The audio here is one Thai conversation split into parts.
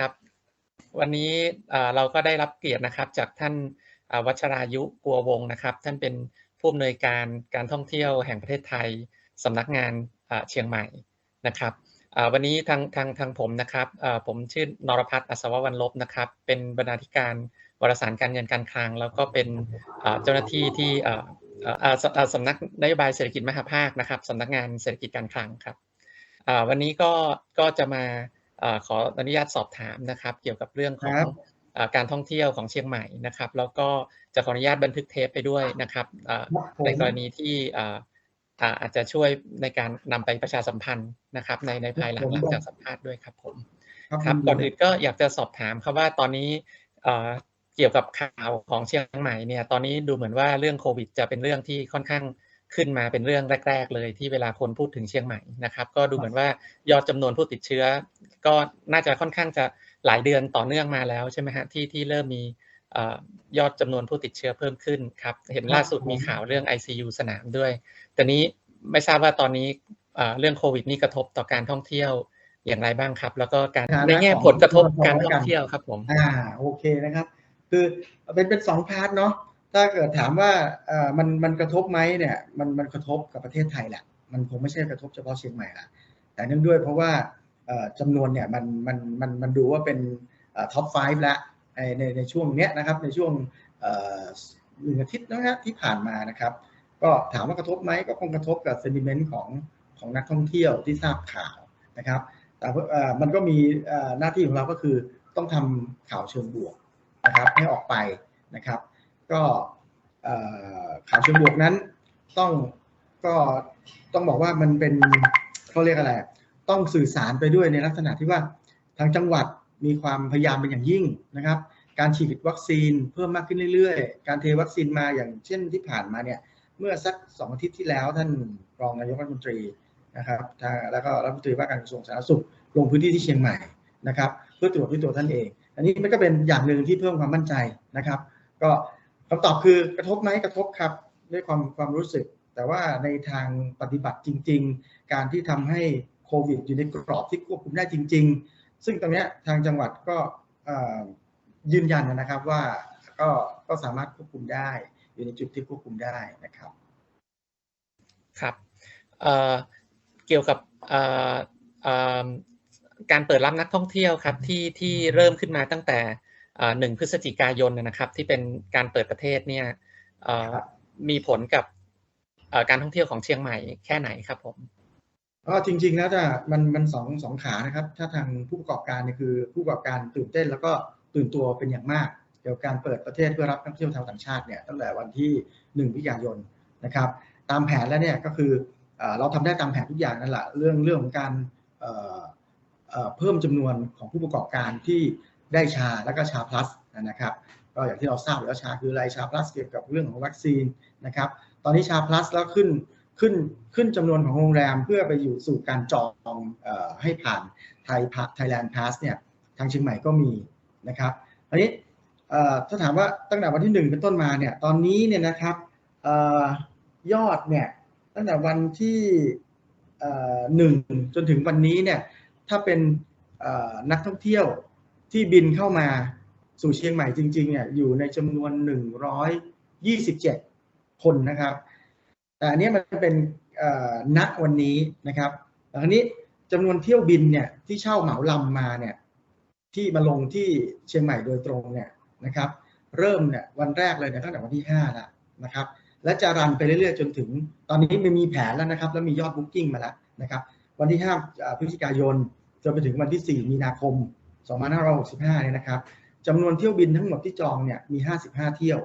ครับ วันนี้เราก็ได้รับเกียรตินะครับ จากท่านวัชรายุกัววงนะครับ ท่านเป็นผู้อำนวยการการท่องเที่ยวแห่งประเทศไทยสำนักงานเชียงใหม่นะครับวันนี้ทางทางทางผมนะครับผมชื่อนรพัฒน์อัศววรรณลบนะครับ เป็นบรรณาธิการวารสารการเงินการคลัง แล้วก็เป็นเจ้าหน้าที่ที่สำนักนโยบายเศรษฐกิจมหาภาคนะครับสำนักงานเศรษฐกิจการคลังครับวันนี้ก็ก็จะมา ขออนุญาตสอบถามนะครับ เกี่ยวกับเรื่องของครับเอ่อการท่องเที่ยวของเชียงใหม่นะครับ แล้วก็จะขออนุญาตบันทึกเทปไปด้วยนะครับเอ่อครับผมในกรณีที่เอ่ออ่าอาจจะช่วยในการนำไปประชาสัมพันธ์นะครับ ในในภายหลังหลังจากสัมภาษณ์ด้วยครับผมครับก่อนอื่นก็อยากจะสอบถามครับว่าตอนนี้เอ่อเกี่ยวกับข่าวของเชียงใหม่เนี่ยตอนนี้ดูเหมือนว่าเรื่องโควิด จะเป็นเรื่องที่ค่อนข้าง ขึ้นมาเป็นเรื่องแรก ๆ เลยที่เวลาคนพูดถึงเชียงใหม่นะครับ ก็ดูเหมือนว่ายอดจำนวนผู้ติดเชื้อ ก็น่าจะค่อนข้างจะหลายเดือนต่อเนื่องมาแล้วใช่ไหมฮะที่ที่เริ่มมียอดจำนวนผู้ติดเชื้อเพิ่มขึ้นครับ เห็นล่าสุดมีข่าวเรื่อง ICU สนามด้วย แต่นี้ไม่ทราบว่าตอนนี้เรื่องโควิดนี่กระทบต่อการท่องเที่ยวอย่างไรบ้างครับ แล้วก็การในแง่ผลกระทบการท่องเที่ยวครับผม อ่าโอเคนะครับ คือเป็นเป็นสองพาร์ทเนาะ ถ้าเกิดถามว่าเออมันมันกระทบไหมเนี่ยมันมันกระทบกับประเทศไทยแหละมันคงไม่ใช่กระทบเฉพาะเชียงใหม่ละแต่เนื่องด้วยเพราะว่าเอ่อจำนวนเนี่ยมันมันมันมันดูว่าเป็นท็อป 5 แล้วในในในช่วงเนี้ยนะครับในช่วงหนึ่งอาทิตย์นะฮะที่ผ่านมานะครับ ก็ถามว่ากระทบไหมก็คงกระทบกับเซนิเมนต์ของของนักท่องเที่ยวที่ทราบข่าวนะครับแต่มันก็มีหน้าที่ของเราก็คือต้องทำข่าวเชิงบวกนะครับให้ออกไปนะครับ ก็ข่าวเชิงบวกนั้นต้องก็ต้องบอกว่ามันเป็นเขาเรียกอะไร ต้องสื่อสารไปด้วยในลักษณะที่ว่าทางจังหวัดมีความพยายามเป็นอย่างยิ่งนะครับ การฉีดวัคซีนเพิ่มมากขึ้นเรื่อยๆ การเทวัคซีนมาอย่างเช่นที่ผ่านมาเนี่ยเมื่อสักสองอาทิตย์ที่แล้วท่านรองนายกรัฐมนตรีนะครับแล้วก็รัฐมนตรีว่าการกระทรวงสาธารณสุขลงพื้นที่ที่เชียงใหม่นะครับ เพื่อตรวจด้วยตัวท่านเอง อันนี้มันก็เป็นอย่างหนึ่งที่เพิ่มความมั่นใจนะครับ ก็ คำตอบคือกระทบไหมกระทบครับ ด้วยความความรู้สึก แต่ว่าในทางปฏิบัติจริง ๆ การที่ทำให้โควิดอยู่ในกรอบที่ควบคุมได้จริง ๆ ซึ่งตรงนี้ทางจังหวัดก็ยืนยันนะครับว่าก็ก็สามารถควบคุมได้ อยู่ในจุดที่ควบคุมได้นะครับครับเเกี่ยวกับการเปิดรับนักท่องเที่ยวครับที่ที่เริ่มขึ้นมาตั้งแต่ หนึ่งพฤศจิกายนนะครับ ที่เป็นการเปิดประเทศเนี่ยเอ่อมีผลกับเอ่อการท่องเที่ยวของเชียงใหม่แค่ไหนครับผมก็จริงๆแล้วจะมันมันสองสองขานะครับ ถ้าทางผู้ประกอบการเนี่ยคือผู้ประกอบการตื่นเต้นแล้วก็ตื่นตัวเป็นอย่างมาก เกี่ยวกับการเปิดประเทศเพื่อรับนักท่องเที่ยวชาวต่างชาติเนี่ยตั้งแต่วันที่1พฤศจิกายนนะครับ ตามแผนแล้วเนี่ยก็คือเอ่อเราทำได้ตามแผนทุกอย่างนั่นแหละเรื่องเรื่องของการเอ่อเอ่อเพิ่มจำนวนของผู้ประกอบการที่ ได้ชาแล้วก็ชาพลัสนะครับก็อย่างที่เราทราบแล้วชาคืออะไรชาพลัสเกี่ยวกับเรื่องของวัคซีนนะครับตอนนี้ชาพลัสแล้วขึ้นขึ้นขึ้นจำนวนของโรงแรมเพื่อไปอยู่สู่การจองออให้ผ่านไทยไทยแลนด์พาสเนี่ยทางเชียงใหม่ก็มีนะครับอันนี้ถ้าถามว่าตั้งแต่วันที่หนึ่งเป็นต้นมาเนี่ยตอนนี้เนี่ยนะครับออยอดเนี่ยตั้งแต่วันที่หนึ่งจนถึงวันนี้เนี่ยถ้าเป็นนักท่องเที่ยว ที่บินเข้ามาสู่เชียงใหม่จริงๆเนี่ยอยู่ในจำนวน 127 คนนะครับ แต่อันนี้มันเป็นณวันนี้นะครับแต่คราวนี้จำนวนเที่ยวบินเนี่ยที่เช่าเหมาลำมาเนี่ยที่มาลงที่เชียงใหม่โดยตรงเนี่ยนะครับ เริ่มเนี่ยวันแรกเลยเนี่ยตั้งแต่วันที่5แล้วนะครับ และจะรันไปเรื่อยๆ จนถึงตอนนี้ไม่มีแผนแล้วนะครับ แล้วมียอดบุ๊กิ้งมาแล้วนะครับ วันที่5อ่าพฤศจิกายนจนไปถึงวันที่ 4 มีนาคม 2565เนี่ยนะครับจำนวนเที่ยวบินทั้งหมดที่จองเนี่ยมี 55 เที่ยว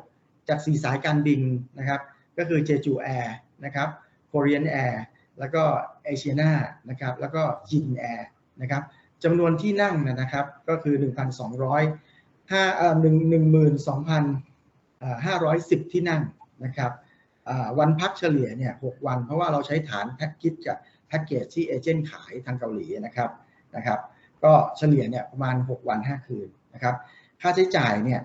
จาก 4 สายการบินนะครับ ก็คือเจจูแอร์นะครับโคเรียนแอร์แล้วก็เอเชียนานะครับ แล้วก็จีนแอร์นะครับจำนวนที่นั่งนะครับ ก็คือ 1,200 5เอ่อ1 12,510ที่นั่งนะครับวันพักเฉลี่ยเนี่ย6วัน เพราะว่าเราใช้ฐานแพ็กเกจกับแพ็กเกจที่เอเจนต์ขายทางเกาหลีนะครับนะครับ ก็เฉลี่ยเนี่ยประมาณ 6 วัน 5 คืนนะครับค่าใช้จ่ายเนี่ย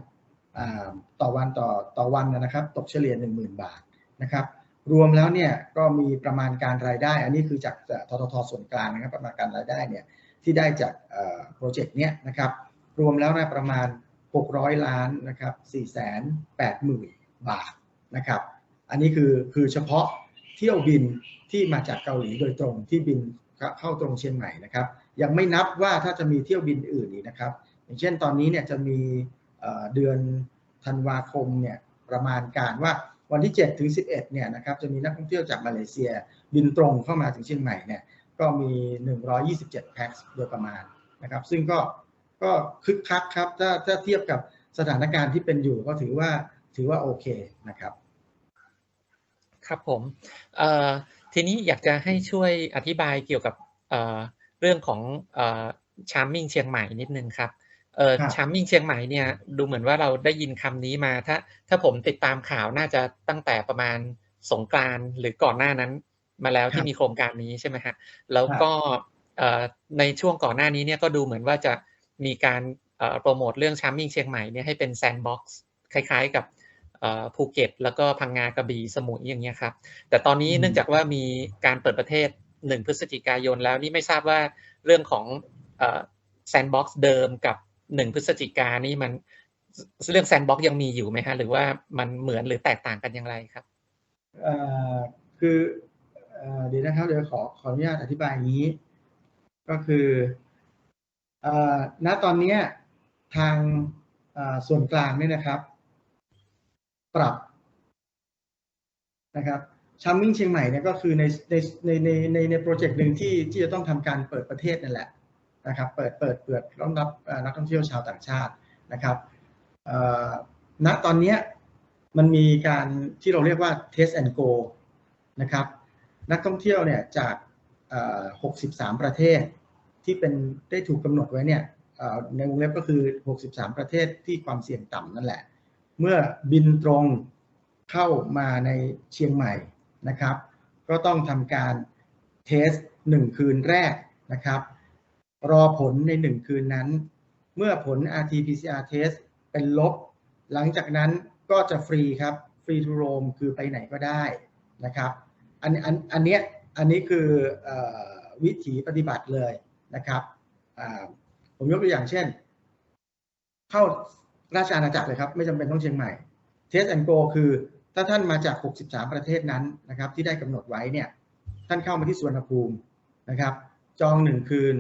ต่อวันต่อต่อวันนะครับตกเฉลี่ย 10,000 บาทนะครับรวมแล้วเนี่ยก็มีประมาณการรายได้ อันนี้คือจากทททส่วนกลางนะครับประมาณการรายได้เนี่ยที่ได้จากโปรเจกต์เนี้ยนะครับรวมแล้วนะประมาณ 600 ล้านนะครับ480,000 บาทนะครับอันนี้คือคือเฉพาะเที่ยวบินที่มาจากเกาหลีโดยตรงที่บินเข้าตรงเชียงใหม่นะครับ ยังไม่นับว่าถ้าจะมีเที่ยวบินอื่นอีกนะครับ อย่างเช่นตอนนี้เนี่ยจะมีเดือนธันวาคมเนี่ยประมาณการว่าวันที่ 7 ถึง 11 เนี่ยนะครับจะมีนักท่องเที่ยวจากมาเลเซียบินตรงเข้ามาถึงเชียงใหม่เนี่ยก็มี 127 แพ็คโดยประมาณนะครับซึ่งก็ก็คึกคักครับถ้าถ้าเทียบกับสถานการณ์ที่เป็นอยู่ก็ถือว่าถือว่าโอเคนะครับครับผมทีนี้อยากจะให้ช่วยอธิบายเกี่ยวกับ เรื่องของชาร์มมิ่งเชียงใหม่นิดนึงครับเออชาร์มมิ่งเชียงใหม่เนี่ยดูเหมือนว่าเราได้ยินคำนี้มาถ้าถ้าผมติดตามข่าวน่าจะตั้งแต่ประมาณสงกรานหรือก่อนหน้านั้นมาแล้วที่มีโครงการนี้ใช่ไหมฮะแล้วก็ในช่วงก่อนหน้านี้เนี่ยก็ดูเหมือนว่าจะมีการโปรโมทเรื่องชาร์มมิ่งเชียงใหม่เนี่ยให้เป็นแซนด์บ็อกซ์คล้ายๆกับภูเก็ต แล้วก็พังงากระบี่สมุยอย่างเงี้ยครับ แต่ตอนนี้เนื่องจากว่ามีการเปิดประเทศ หนึ่งพฤศจิกายนแล้วนี่ไม่ทราบว่าเรื่องของแซนด์บ็อกซ์เดิมกับหนึ่งพฤศจิกานี่มันเรื่องแซนด์บ็อกซ์ยังมีอยู่ไหมฮะหรือว่ามันเหมือนหรือแตกต่างกันอย่างไรครับคือเดี๋ยวนะครับเดี๋ยวขอขออนุญาตอธิบายงนี้ ก็คือณตอนนี้ทางส่วนกลางนี่นะครับ ปรับนะครับ ชัมมิ่งเชียงใหม่เนี่ยก็คือในในในในในในโปรเจกต์หนึ่งที่ที่จะต้องทำการเปิดประเทศนั่นแหละนะครับ เปิดเปิดเปิดรองรับนักท่องเที่ยวชาวต่างชาตินะครับณตอนนี้มันมีการที่เราเรียกว่า test and go นะครับ นักท่องเที่ยวเนี่ยจาก 63 ประเทศที่เป็นได้ถูกกำหนดไว้เนี่ยในวงเล็บก็คือ 63 ประเทศที่ความเสี่ยงต่ำนั่นแหละ เมื่อบินตรงเข้ามาในเชียงใหม่ นะครับ ก็ต้องทำการเทสหนึ่งคืนแรกนะครับ รอผลในหนึ่งคืนนั้น เมื่อผล RT-PCR test เป็นลบ หลังจากนั้นก็จะฟรีครับ ฟรีทูโรมคือไปไหนก็ได้นะครับ อันอันอันเนี้ยอันนี้คืออวิถีปฏิบัติเลยนะครับผมยกตัวอย่างเช่น เข้าราชอาณาจักรเลยครับ ไม่จำเป็นต้องเชียงใหม่เทสแอนโกคือ ถ้าท่านมาจาก 63 ประเทศนั้นนะครับที่ได้กำหนดไว้เนี่ยท่านเข้ามาที่สุวนภูมินะครับ จองหนึ่งคืน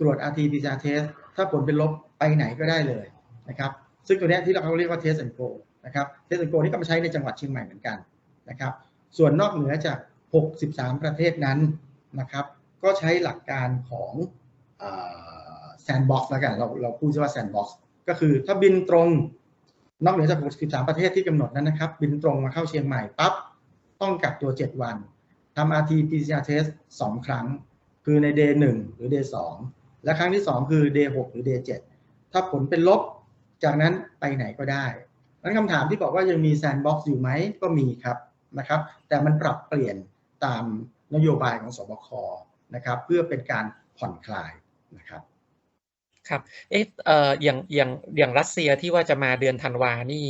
ตรวจ RT-PCR test ถ้าผลเป็นลบไปไหนก็ได้เลยนะครับซึ่งตัวนี้ที่เราเรียกว่าเทสแอนโกนะครับเทสแอนโกนี่ก็มาใช้ในจังหวัดเชียงใหม่เหมือนกันนะครับส่วนนอกเหนือจาก 63 ประเทศนั้นนะครับ ก็ใช้หลักการของแซนด์บ็อกซ์แล้วกันเราเราพูดว่าแซนด์บ็อกซ์ก็คือถ้าบินตรง นอกเหนือจาก 63 ประเทศที่กำหนดนั้นนะครับ บินตรงมาเข้าเชียงใหม่ปั๊บต้องกักตัว 7 วันทำ RT-PCR test 2 ครั้ง คือใน day 1 หรือ day 2 และครั้งที่ 2 คือ day 6 หรือ day 7 ถ้าผลเป็นลบจากนั้นไปไหนก็ได้นั้นคำถามที่บอกว่ายังมีแซนด์บ็อกซ์อยู่ไหมก็มีครับนะครับ แต่มันปรับเปลี่ยนตามนโยบายของสบคนะครับ เพื่อเป็นการผ่อนคลายนะครับ ครับเอ๊ะเอ่ออย่างอย่างอย่างรัสเซียที่ว่าจะมาเดือนธันวานี่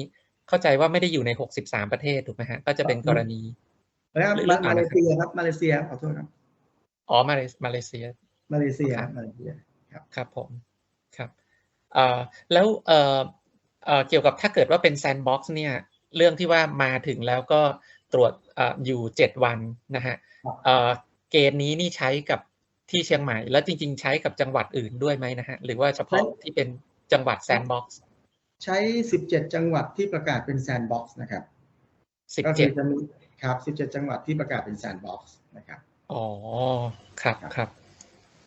เข้าใจว่าไม่ได้อยู่ในหกสิบสามประเทศถูกไหมฮะ ก็จะเป็นกรณีแล้วมาเลเซียครับมาเลเซียขอโทษครับอ๋อมาเลมาเลเซีย มาเลเซียมาเลเซียครับครับผมครับเอ่อแล้วเอ่อเอ่อเกี่ยวกับถ้าเกิดว่าเป็นแซนด์บ็อกซ์เนี่ย เรื่องที่ว่ามาถึงแล้วก็ตรวจอยู่เจ็ดวันนะฮะเกณฑ์นี้นี่ใช้กับ ที่เชียงใหม่ แล้วจริง ๆ ใช้กับจังหวัดอื่นด้วยไหมนะฮะ หรือว่าเฉพาะที่เป็นจังหวัดแซนด์บ็อกซ์ใช้สิบเจ็ดจังหวัดที่ประกาศเป็นแซนด์บ็อกซ์นะครับสิบเจ็ดครับสิบเจ็ดจังหวัดที่ประกาศเป็นแซนด์บ็อกซ์นะครับ อ๋อ ครับครับ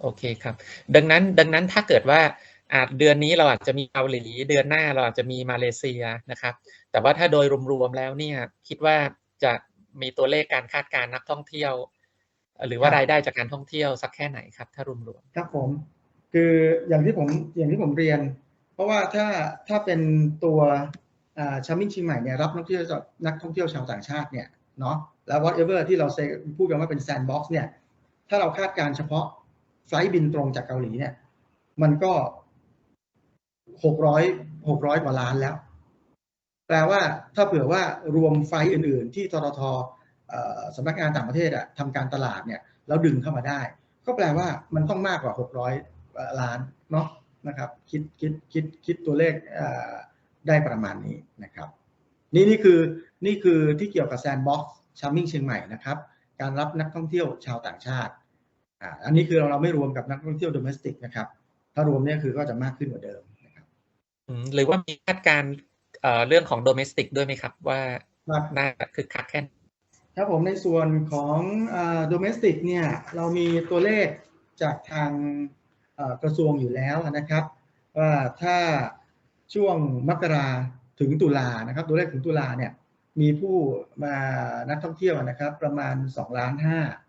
โอเคครับ ดังนั้น ดังนั้นถ้าเกิดว่าอาจเดือนนี้เราอาจจะมีเกาหลีเดือนหน้าเราอาจจะมีมาเลเซียนะครับ แต่ว่าถ้าโดยรวมๆแล้วเนี่ย คิดว่าจะมีตัวเลขการคาดการณ์นักท่องเที่ยว หรือว่ารายได้จากการท่องเที่ยวสักแค่ไหนครับ ถ้ารวมๆครับผม คืออย่างที่ผมอย่างที่ผมเรียน เพราะว่าถ้าถ้าเป็นตัวชามินชิงใหม่เนี่ยรับนักท่องเที่ยวนักท่องเที่ยวชาวต่างชาติเนี่ยเนาะแล้ว whatever ที่เราพูดกันว่าเป็นแซนด์บ็อกซ์เนี่ยถ้าเราคาดการเฉพาะไฟล์บินตรงจากเกาหลีเนี่ยมันก็หกร้อยหกร้อยกว่าล้านแล้ว แปลว่าถ้าเผื่อว่ารวมไฟอื่น ๆ ที่ททท สำนักงานต่างประเทศอะทำการตลาดเนี่ยแล้วดึงเข้ามาได้ ก็แปลว่ามันต้องมากกว่า 600 ล้านเนาะนะครับคิดคิดคิดคิดตัวเลขเอ่อได้ประมาณนี้นะครับ นี่นี่คือนี่คือที่เกี่ยวกับแซนด์บ็อกซ์ชาร์มิ่งเชียงใหม่นะครับ การรับนักท่องเที่ยวชาวต่างชาติอ่าอันนี้คือเราเราไม่รวมกับนักท่องเที่ยวโดเมสติกนะครับ ถ้ารวมเนี่ยคือก็จะมากขึ้นกว่าเดิมนะครับอืมหรือว่ามีคาดการณ์เอ่อเรื่องของโดเมสติกด้วยไหมครับ ว่าครับน่าจะคือคักแค่ไหน ครับผมในส่วนของโดเมสติกเนี่ยเรามีตัวเลขจากทางกระทรวงอยู่แล้วนะครับว่าถ้าช่วงมกราถึงตุลานะครับตัวเลขถึงตุลาเนี่ยมีผู้มานักท่องเที่ยวนะครับ ประมาณ2ล้าน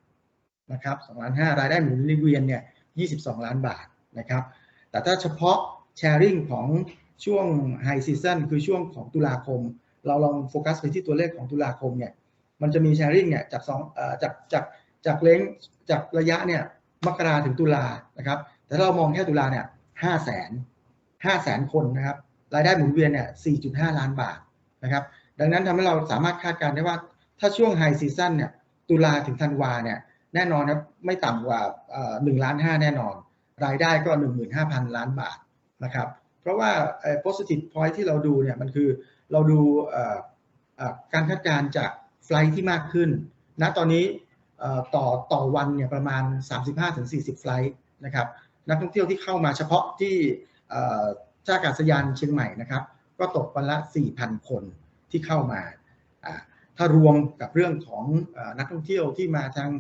5นะครับ2ล้าน5รายได้หมุนเวียนเนี่ย22 ล้านบาทนะครับ แต่ถ้าเฉพาะแชร์ริ่งของช่วงไฮซีซันคือช่วงของตุลาคม เราลองโฟกัสไปที่ตัวเลขของตุลาคมเนี่ย มันจะมีแชร์ริ่งเนี่ยจากสองเอ่อจากจากจากเลงจากระยะเนี่ยมกราถึงตุลานะครับ แต่ถ้าเรามองแค่ตุลาเนี่ยห้าแสนห้าแสนคนนะครับ รายได้หมุนเวียนเนี่ยสี่จุดห้าล้านบาทนะครับ ดังนั้นทำให้เราสามารถคาดการณ์ได้ว่าถ้าช่วงไฮซีซั o นเนี่ยตุลาถึงธันวาเนี่ยแน่นอนครับไม่ต่ำกว่าหนึ่งล้านห้าแน่นอน รายได้ก็หนึ่งหมื่นห้าพันล้านบาทนะครับ เพราะว่า positive point ที่เราดูเนี่ยมันคือเราดูการคาดการณ์จาก ไฟลท์ที่มากขึ้นณตอนนี้ต่อต่อวันเนี่ยประมาณ 35-40 ไฟลท์นะครับนักท่องเที่ยวที่เข้ามาเฉพาะที่ท่าอากาศยานเชียงใหม่นะครับ ก็ตกวันละ 4,000 คนที่เข้ามา ถ้ารวมกับเรื่องของอนักท่องเที่ยวที่มาทาง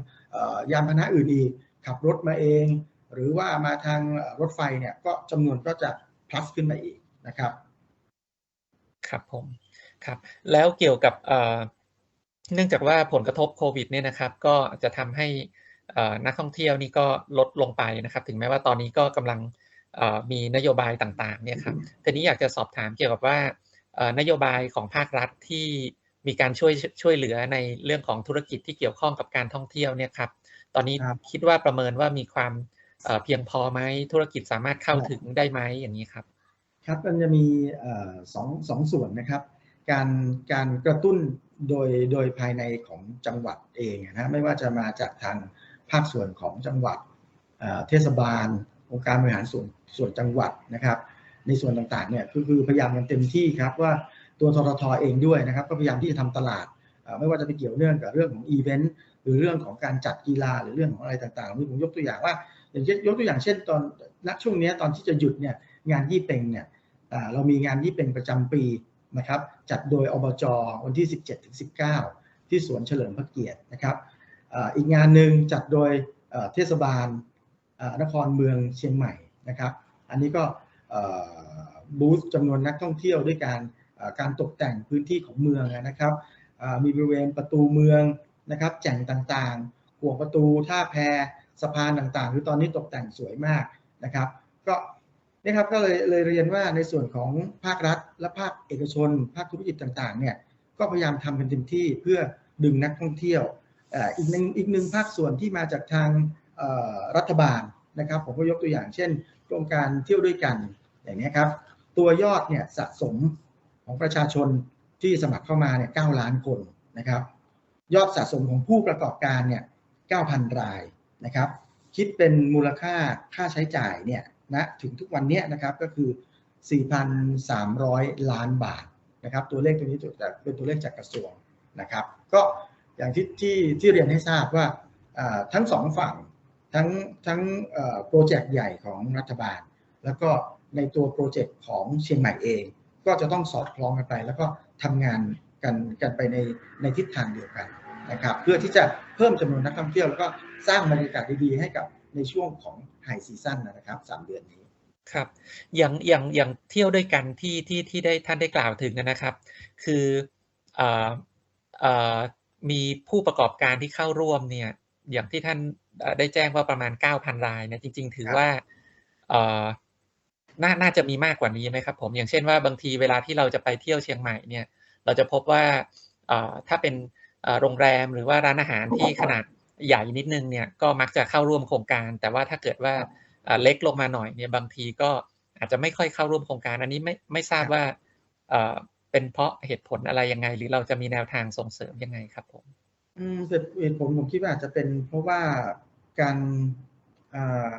ยานพาหนะอื่นอีกขับรถมาเอง หรือว่ามาทางรถไฟเนี่ยก็จำนวนก็จะ plus ขึ้นมาอีกนะครับ ครับผมครับแล้วเกี่ยวกับ เอ่อเนื่องจากว่าผลกระทบโควิดเนี่ยนะครับ ก็จะทำให้เอ่อนักท่องเที่ยวนี่ก็ลดลงไปนะครับ ถึงแม้ว่าตอนนี้ก็กำลังเอ่อมีนโยบายต่างๆเนี่ยครับทีนี้อยากจะสอบถามเกี่ยวกับว่าเอ่อนโยบายของภาครัฐที่มีการช่วยช่วยเหลือในเรื่องของธุรกิจที่เกี่ยวข้องกับการท่องเที่ยวเนี่ยครับ ตอนนี้ครับคิดว่าประเมินว่ามีความเอ่อเพียงพอไหมธุรกิจสามารถเข้าถึงได้ไหมอย่างนี้ครับ ครับมันจะมีเอ่อสองสองส่วนนะครับ การการกระตุ้น โดยโดยภายในของจังหวัดเองนะไม่ว่าจะมาจากทางภาคส่วนของจังหวัดเทศบาลองค์การบริหารส่วนส่วนจังหวัดนะครับ ในส่วนต่างๆเนี่ยก็คือพยายามกันเต็มที่ครับว่าตัวทททเองด้วยนะครับ ก็พยายามที่จะทำตลาด ไม่ว่าจะไปเกี่ยวเนื่องกับเรื่องของอีเวนต์หรือเรื่องของการจัดกีฬาหรือเรื่องของอะไรต่างๆนี่ผมยกตัวอย่างว่า อย่างเช่นยกตัวอย่างเช่นตอนณช่วงนี้ตอนที่จะหยุดเนี่ยงานยี่เป็งเนี่ยเรามีงานยี่เป็งประจำปี นะครับจัดโดยอบจวันที่ 17ถึง19 ที่สวนเฉลิมพระเกียรตินะครับอีกงานหนึ่งจัดโดยเทศบาลนครเมืองเชียงใหม่นะครับ อันนี้ก็บูธจำนวนนักท่องเที่ยวด้วยการการตกแต่งพื้นที่ของเมืองนะครับมีบริเวณประตูเมืองนะครับแจ่งต่างๆห่วงประตูท่าแพสะพานต่างๆ คือตอนนี้ตกแต่งสวยมากนะครับ ก็ นี่ครับก็เลยเลยเรียนว่าในส่วนของภาครัฐ และภาคเอกชน ภาคธุรกิจต่างๆเนี่ยก็พยายามทำกันเต็มที่เพื่อดึงนักท่องเที่ยวอีกหนึ่งอีกหนึ่งภาคส่วนที่มาจากทางรัฐบาลนะครับ ผมก็ยกตัวอย่างเช่นโครงการเที่ยวด้วยกันอย่างนี้ครับ ตัวยอดเนี่ยสะสมของประชาชนที่สมัครเข้ามาเนี่ย9ล้านคนนะครับ ยอดสะสมของผู้ประกอบการเนี่ย9,000 รายนะครับ คิดเป็นมูลค่าค่าใช้จ่ายเนี่ย นะถึงทุกวันนี้นะครับก็คือ 4,300 ล้านบาทนะครับตัวเลขตัวนี้จะเป็นตัวเลขจากกระทรวงนะครับก็อย่างที่ที่ที่เรียนให้ทราบว่าทั้งสองฝั่งทั้งทั้งโปรเจกต์ใหญ่ของรัฐบาล แล้วก็ในตัวโปรเจกต์ของเชียงใหม่เอง ก็จะต้องสอดคล้องกันไป แล้วก็ทำงานกันกันไปในในทิศทางเดียวกันนะครับเพื่อที่จะเพิ่มจำนวนนักท่องเที่ยวแล้วก็สร้างบรรยากาศดีๆให้กับ ในช่วงของไฮซีซั่นนะครับสามเดือนนี้ครับอย่างอย่างอย่างเที่ยวด้วยกันที่ที่ที่ได้ท่านได้กล่าวถึงนะครับ คือเอ่อเอ่อมีผู้ประกอบการที่เข้าร่วมเนี่ยอย่างที่ท่านเอ่อได้แจ้งว่าประมาณ 9,000 รายเนี่ยจริง ๆ ถือครับว่าเอ่อน่าน่าจะมีมากกว่านี้ไหมครับผมอย่างเช่นว่าบางทีเวลาที่เราจะไปเที่ยวเชียงใหม่เนี่ย เราจะพบว่าเอ่อถ้าเป็นเอ่อโรงแรมหรือว่าร้านอาหารที่ขนาด ใหญ่นิดนึงเนี่ยก็มักจะเข้าร่วมโครงการ แต่ว่าถ้าเกิดว่าเอ่อเล็กลงมาหน่อยเนี่ยบางทีก็อาจจะไม่ค่อยเข้าร่วมโครงการ อันนี้ไม่ไม่ทราบครับว่าเอ่อเป็นเพราะเหตุผลอะไรยังไง หรือเราจะมีแนวทางส่งเสริมยังไงครับผมอืมแต่เหตุผลผมคิดว่าอาจจะเป็นเพราะว่าการอ่า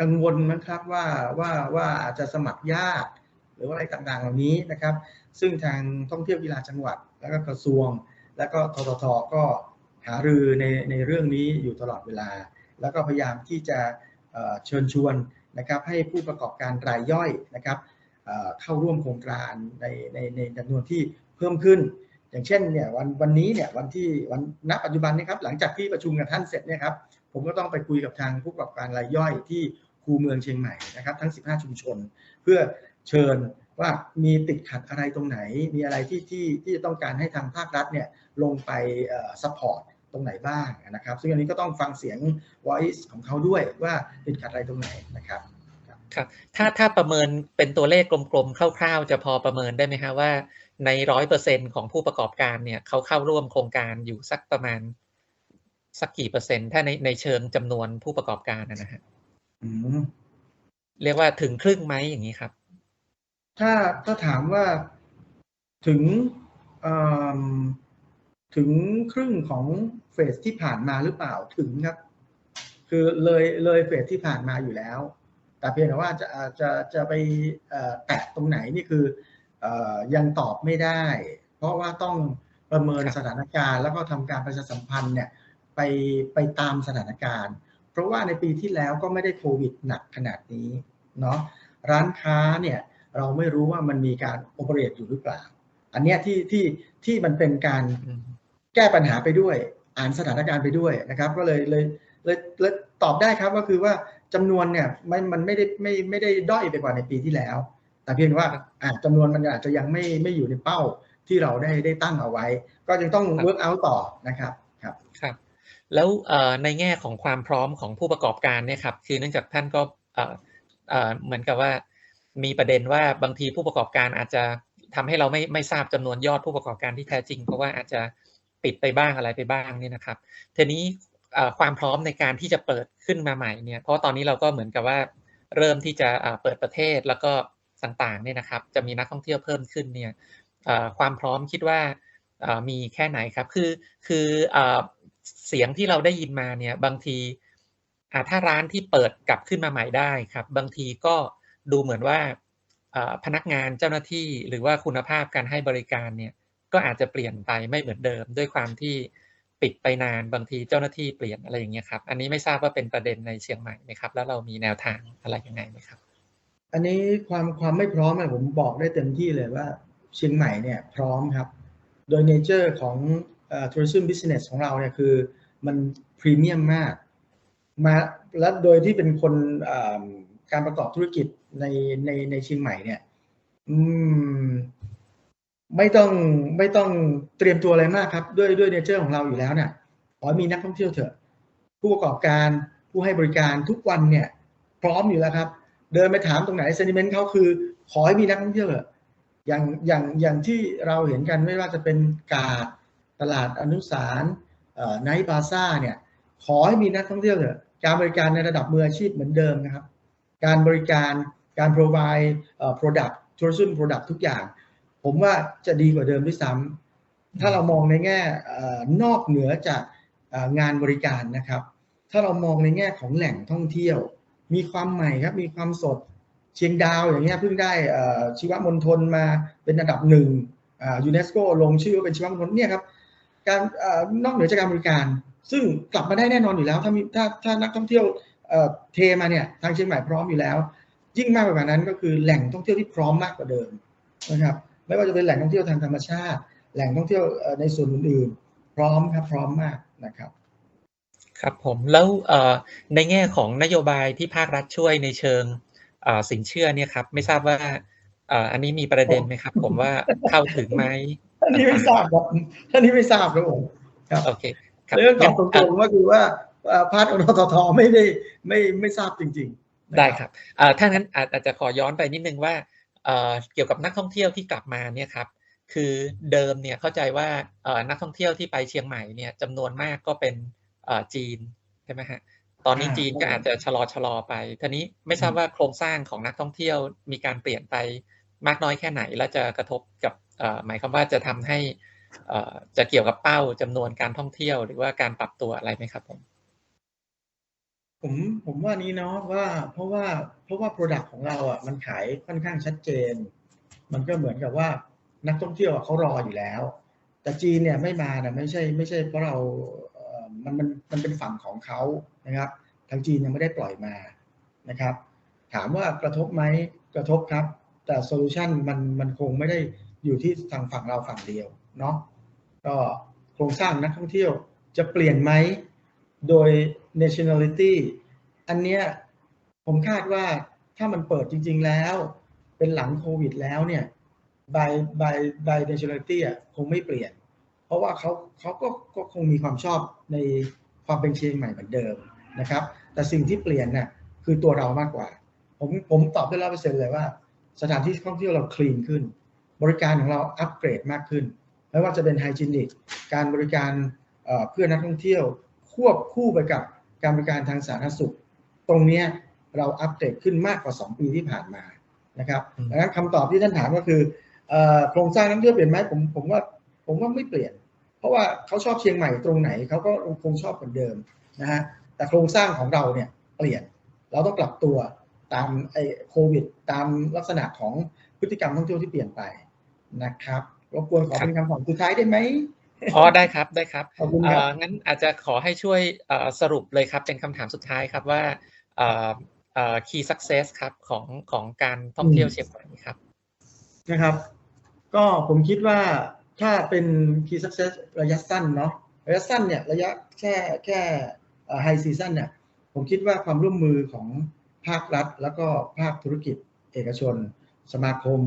กังวลนะครับว่าว่าว่าอาจจะสมัครยาก หรือว่าอะไรต่างๆเหล่านี้นะครับ ซึ่งทางท่องเที่ยวกีฬาจังหวัด แล้วก็กระทรวง แล้วก็ทททก็ หารือในในเรื่องนี้อยู่ตลอดเวลา แล้วก็พยายามที่จะเชิญชวนนะครับให้ผู้ประกอบการรายย่อยนะครับเข้าร่วมโครงการในในในจำนวนที่เพิ่มขึ้น อย่างเช่นเนี่ยวันวันนี้เนี่ยวันที่วันณปัจจุบันนี้ครับหลังจากที่ประชุมกับท่านเสร็จเนี่ยครับผมก็ต้องไปคุยกับทางผู้ประกอบการรายย่อยที่คูเมืองเชียงใหม่นะครับทั้ง 15 ชุมชน เพื่อเชิญว่ามีติดขัดอะไรตรงไหน มีอะไรที่ที่ที่จะต้องการให้ทางภาครัฐเนี่ยลงไปซัพพอร์ต ตรงไหนบ้างนะครับ ซึ่งอันนี้ก็ต้องฟังเสียง voice ของเขาด้วยว่าติดขัดอะไรตรงไหนนะครับครับถ้าถ้าประเมินเป็นตัวเลขกลมๆคร่าวๆ จะพอประเมินได้ไหมฮะว่าในร้อยเปอร์เซ็นของผู้ประกอบการเนี่ยเขาเข้าร่วมโครงการอยู่สักประมาณ สักกี่เปอร์เซ็นต์ ถ้าในในเชิงจำนวนผู้ประกอบการนะฮะเรียกว่าถึงครึ่งไหมอย่างนี้ครับ ถ้าถ้าถามว่าถึง ถึงครึ่งของเฟสที่ผ่านมาหรือเปล่าถึงครับ คือเลยเลยเฟสที่ผ่านมาอยู่แล้ว แต่เพียงแต่ว่าจะจะจะไปแตะตรงไหนนี่คือยังตอบไม่ได้ เพราะว่าต้องประเมินสถานการณ์ แล้วก็ทำการประชาสัมพันธ์เนี่ยไปไปตามสถานการณ์ เพราะว่าในปีที่แล้วก็ไม่ได้โควิดหนักขนาดนี้เนาะร้านค้าเนี่ยเราไม่รู้ว่ามันมีการโอเปเรตอยู่หรือเปล่า อันเนี้ยที่ที่ที่มันเป็นการ แก้ปัญหาไปด้วย อ่านสถานการณ์ไปด้วยนะครับ ก็เลยเลยเลยเลยตอบได้ครับก็คือว่าจำนวนเนี่ยมันมันไม่ได้ไม่ไม่ได้ด้อยไปกว่าในปีที่แล้ว แต่เพียงว่าอาจจำนวนมันอาจจะยังไม่ไม่อยู่ในเป้าที่เราได้ได้ตั้งเอาไว้ ก็จึงต้องเวิร์กอัลต่อนะครับครับครับ แล้วในแง่ของความพร้อมของผู้ประกอบการเนี่ยครับคือเนื่องจากท่านก็เหมือนกับว่ามีประเด็นว่าบางทีผู้ประกอบการอาจจะทำให้เราไม่ไม่ทราบจำนวนยอดผู้ประกอบการที่แท้จริง เพราะว่าอาจจะ ปิดไปบ้างอะไรไปบ้างเนี่ยนะครับทีนี้ความพร้อมในการที่จะเปิดขึ้นมาใหม่เนี่ยเพราะตอนนี้เราก็เหมือนกับว่าเริ่มที่จะเปิดประเทศแล้วก็ต่างๆเนี่ยนะครับ จะมีนักท่องเที่ยวเพิ่มขึ้นเนี่ยความพร้อมคิดว่ามีแค่ไหนครับคือคือเสียงที่เราได้ยินมาเนี่ยบางทีถ้าร้านที่เปิดกลับขึ้นมาใหม่ได้ครับ บางทีก็ดูเหมือนว่าพนักงานเจ้าหน้าที่หรือว่าคุณภาพการให้บริการเนี่ย ก็อาจจะเปลี่ยนไปไม่เหมือนเดิม ด้วยความที่ปิดไปนานบางทีเจ้าหน้าที่เปลี่ยนอะไรอย่างเงี้ยครับ อันนี้ไม่ทราบว่าเป็นประเด็นในเชียงใหม่ไหมครับ แล้วเรามีแนวทางอะไรยังไงไหมครับ อันนี้ความความไม่พร้อมเนี่ยผมบอกได้เต็มที่เลยว่าเชียงใหม่เนี่ยพร้อมครับ โดยเนเจอร์ของทัวริซึมบิสเนสของเราเนี่ยคือมันพรีเมียมมากมาและโดยที่เป็นคนการประกอบธุรกิจในในในเชียงใหม่เนี่ย อืม ไม่ต้องไม่ต้องเตรียมตัวอะไรมากครับ ด้วยด้วยเนเจอร์ของเราอยู่แล้วเนี่ยขอมีนักท่องเที่ยวเถอะ ผู้ประกอบการผู้ให้บริการทุกวันเนี่ยพร้อมอยู่แล้วครับ เดินไปถามตรงไหนเซนิเมนต์เขาคือ ขอให้มีนักท่องเที่ยวเถอะอย่างอย่างอย่างที่เราเห็นกันไม่ว่าจะเป็นกาดตลาดอนุสารไนท์บาซ่าเนี่ยขอให้มีนักท่องเที่ยวเถอะการบริการในระดับมืออาชีพเหมือนเดิมนะครับ การบริการการ provide product tourism product ทุกอย่าง ผมว่าจะดีกว่าเดิมด้วยซ้ำถ้าเรามองในแง่นอกเหนือจากงานบริการนะครับ ถ้าเรามองในแง่ของแหล่งท่องเที่ยว มีความใหม่ครับ มีความสดเชียงดาวอย่างเงี้ยเพิ่งได้ชีวมณฑลมาเป็นอันดับหนึ่งยูเนสโกลงชื่อว่าเป็นชีวมณฑลเนี่ยครับการนอกเหนือจากการบริการ ซึ่งกลับมาได้แน่นอนอยู่แล้ว ถ้ามีถ้าถ้านักท่องเที่ยวเทมาเนี่ยทางเชียงใหม่พร้อมอยู่แล้ว ยิ่งมากกว่านั้นก็คือแหล่งท่องเที่ยวที่พร้อมมากกว่าเดิมนะครับ ไม่ว่าจะเป็นแหล่งท่องเที่ยวทางธรรมชาติ แหล่งท่องเที่ยวในส่วนอื่นๆ พร้อมครับพร้อมมากนะครับครับผมแล้วในแง่ของนโยบายที่ภาครัฐช่วยในเชิงสินเชื่อเนี่ยครับไม่ทราบว่าอันนี้มีประเด็นไหมครับ ผมว่าเข้าถึงไหมอันนี้ไม่ทราบครับอันนี้ไม่ทราบครับผมครับโอเคเรื่องตอบตรงๆว่าคือว่าพาร์ทอนททไม่ได้ไม่ไม่ทราบจริง ๆ ได้ครับถ้างั้นอาจจะขอย้อนไปนิดนึงว่า เกี่ยวกับนักท่องเที่ยวที่กลับมาเนี่ยครับคือเดิมเนี่ยเข้าใจว่านักท่องเที่ยวที่ไปเชียงใหม่เนี่ยจำนวนมากก็เป็นจีนใช่ไหมฮะตอนนี้จีนก็อาจจะชะลอชะลอไปทีนี้ไม่ทราบว่าโครงสร้างของนักท่องเที่ยวมีการเปลี่ยนไปมากน้อยแค่ไหน และจะกระทบกับหมายความว่าจะทำให้จะเกี่ยวกับเป้าจำนวนการท่องเที่ยว หรือว่าการปรับตัวอะไรไหมครับผม ผมผมว่านี้เนาะว่าเพราะว่าเพราะว่า Product ของเราอะมันขายค่อนข้างชัดเจน มันก็เหมือนกับว่านักท่องเที่ยวเขารออยู่แล้ว แต่จีนเนี่ยไม่มานะไม่ใช่ไม่ใช่เพราะเราเอ่อมันมันมันเป็นฝั่งของเขานะครับ ทางจีนยังไม่ได้ปล่อยมานะครับ ถามว่ากระทบไหมกระทบครับ แต่โซลูชันมันมันคงไม่ได้อยู่ที่ทางฝั่งเราฝั่งเดียวเนาะก็โครงสร้างนักท่องเที่ยวจะเปลี่ยนไหมโดย nationality อันเนี้ยผมคาดว่าถ้ามันเปิดจริง ๆแล้ว เป็นหลังโควิดแล้วเนี่ย by by by nationality อะคงไม่เปลี่ยน เพราะว่าเขาเขาก็ก็คงมีความชอบในความเป็นเชียงใหม่เหมือนเดิมนะครับ แต่สิ่งที่เปลี่ยนน่ะคือตัวเรามากกว่า ผมผมตอบได้ร้อยเปอร์เซ็นต์เลยว่า สถานที่ท่องเที่ยวเราคลีนขึ้น บริการของเราอัปเกรดมากขึ้น ไม่ว่าจะเป็นไฮจีนิก การบริการเอ่อเพื่อนักท่องเที่ยวควบคู่ไปกับ การบริการทางสาธารณสุข ตรงเนี้ยเราอัปเกรดขึ้นมากกว่า 2 ปีที่ผ่านมานะครับอืมดังนั้นคำตอบที่ท่านถามก็คือเอ่อโครงสร้างนักท่องเที่ยวเปลี่ยนไหมผมผมว่าผมว่าไม่เปลี่ยน เพราะว่าเขาชอบเชียงใหม่ตรงไหนเขาก็คงชอบเหมือนเดิมนะฮะแต่โครงสร้างของเราเนี่ยเปลี่ยนเราต้องปรับตัวตามไอ้โควิด ตามลักษณะของพฤติกรรมท่องเที่ยวที่เปลี่ยนไปนะครับรบกวนขอเป็นคำตอบสุดท้ายได้ไหม อ๋อได้ครับได้ครับขอบคุณคเอ่รับองั้นอาจจะขอให้ช่วยเอ่อสรุปเลยครับเป็นคำถามสุดท้ายครับว่าเอ่อเอ่อ key success ครับของของการท่องเที่ยวเชียงใหม่ครับนะครับ ก็ผมคิดว่าถ้าเป็น key success ระยะสั้นเนาะระยะสั้นเนี่ยระยะแค่แค่ไฮซีซันเนี่ยผมคิดว่าความร่วมมือของภาครัฐ แล้วก็ภาคธุรกิจเอกชน สมาคม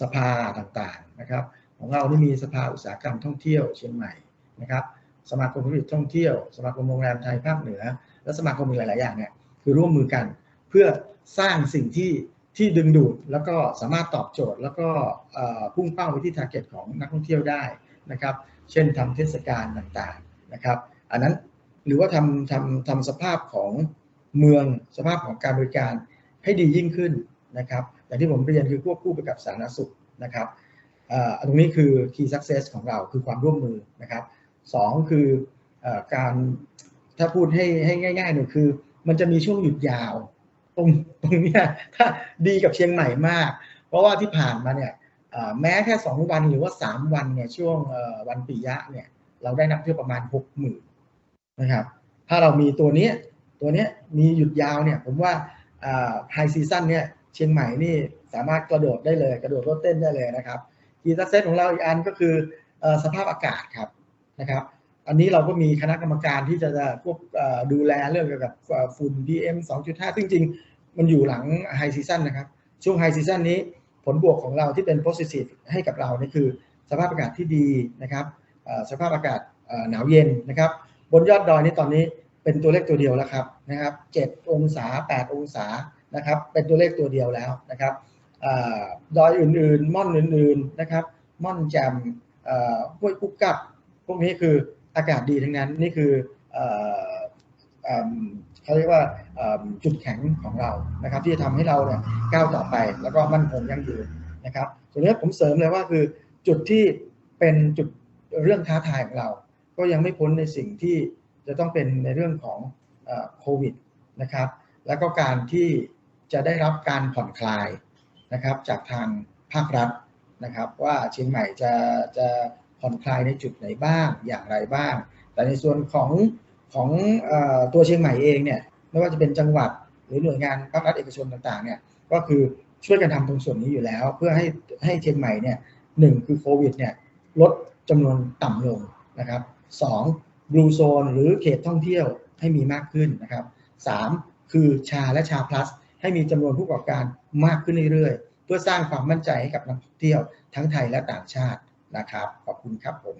สภาต่างๆนะครับ ของเรานี่มีสภาอุตสาหกรรมท่องเที่ยวเชียงใหม่นะครับสมาคมธุรกิจท่องเที่ยว สมาคมโรงแรมไทยภาคเหนือ และสมาคมอีกหลาย ๆ อย่างเนี่ยคือร่วมมือกันเพื่อสร้างสิ่งที่ที่ดึงดูดแล้วก็สามารถตอบโจทย์ แล้วก็พุ่งเป้าไปที่ t a r g e t ของนักท่องเที่ยวได้นะครับ เช่นทำเทศกาลต่างๆนะครับ อันนั้นหรือว่าทำทำทำสภาพของเมืองสภาพของการบริการให้ดียิ่งขึ้นนะครับอย่างที่ผมเรียนคือควบคู่ไปกับสาธารณสุขนะครับ ตรงนี้คือ key success ของเราคือความร่วมมือนะครับสองคืออการถ้าพูดให้ให้ง่ายๆหน่อยคือ มันจะมีช่วงหยุดยาว ตรงตรงนี้ถ้าดีกับเชียงใหม่มาก เพราะว่าที่ผ่านมาเนี่ยแม้แค่ 2 วันหรือว่า 3 วันเนี่ยช่วงวันปิยะเนี่ยเราได้นักเที่ยวประมาณ 6 0,000นะครับถ้าเรามีตัวนี้ตัวนี้มีหยุดยาวเนี่ยผมว่าไฮซีซั่นเนี่ยเชียงใหม่นี่สามารถกระโดดได้เลย กระโดดรถเต้นได้เลยนะครับ คีย์ซักเซสของเราอีกอันก็คืออสภาพอากาศครับนะครับ อันนี้เราก็มีคณะกรรมการที่จะควบดูแลเรื่องเกี่ยวกับฝุ่น PM 2.5 ซึ่งจริงๆมันอยู่หลังไฮซีซันนะครับ ช่วงไฮซีซันนี้ผลบวกของเราที่เป็น positive ให้กับเรานี่คือ สภาพอากาศที่ดีนะครับสภาพอากาศหนาวเย็นนะครับ บนยอดดอยนี่ตอนนี้เป็นตัวเลขตัวเดียวแล้วครับนะครับ7องศา 8 องศานะครับ เป็นตัวเลขตัวเดียวแล้วนะครับ ดอยอื่นๆ ม่อนอื่นๆนะครับ ม่อนแจมห้วยกุกกับ พวกนี้คืออากาศดีทั้งนั้นนี่คือเขาเรียกว่าจุดแข็งของเรานะครับ ที่จะทำให้เราเนี่ยก้าวต่อไปแล้วก็มั่นคงยั่งยืนนะครับส่วนนี้ผมเสริมเลยว่าคือจุดที่เป็นจุดเรื่องท้าทายของเรา ก็ยังไม่พ้นในสิ่งที่จะต้องเป็นในเรื่องของโควิดนะครับ แล้วก็การที่จะได้รับการผ่อนคลาย นะครับจากทางภาครัฐนะครับ ว่าเชียงใหม่จะจะผ่อนคลายในจุดไหนบ้างอย่างไรบ้าง แต่ในส่วนของของออตัวเชียงใหม่เองเนี่ยไม่ว่าจะเป็นจังหวัดหรือหน่วยงานภาครัฐเอกชนต่างๆเนี่ยก็คือช่วยกันทำตรงส่วนนี้อยู่แล้ว เพื่อให้ให้เชียงใหม่เนี่ยหนึ่งคือโควิดเนี่ยลดจำนวนต่ำลงนะครับสองบลูโซนหรือเขตท่องเที่ยวให้มีมากขึ้นนะครับสามคือชาและชาพลัส ให้มีจำนวนผู้ประกอบการ มากขึ้นเรื่อยๆ เพื่อสร้างความมั่นใจให้กับนักท่องเที่ยวทั้งไทยและต่างชาตินะครับ ขอบคุณครับผม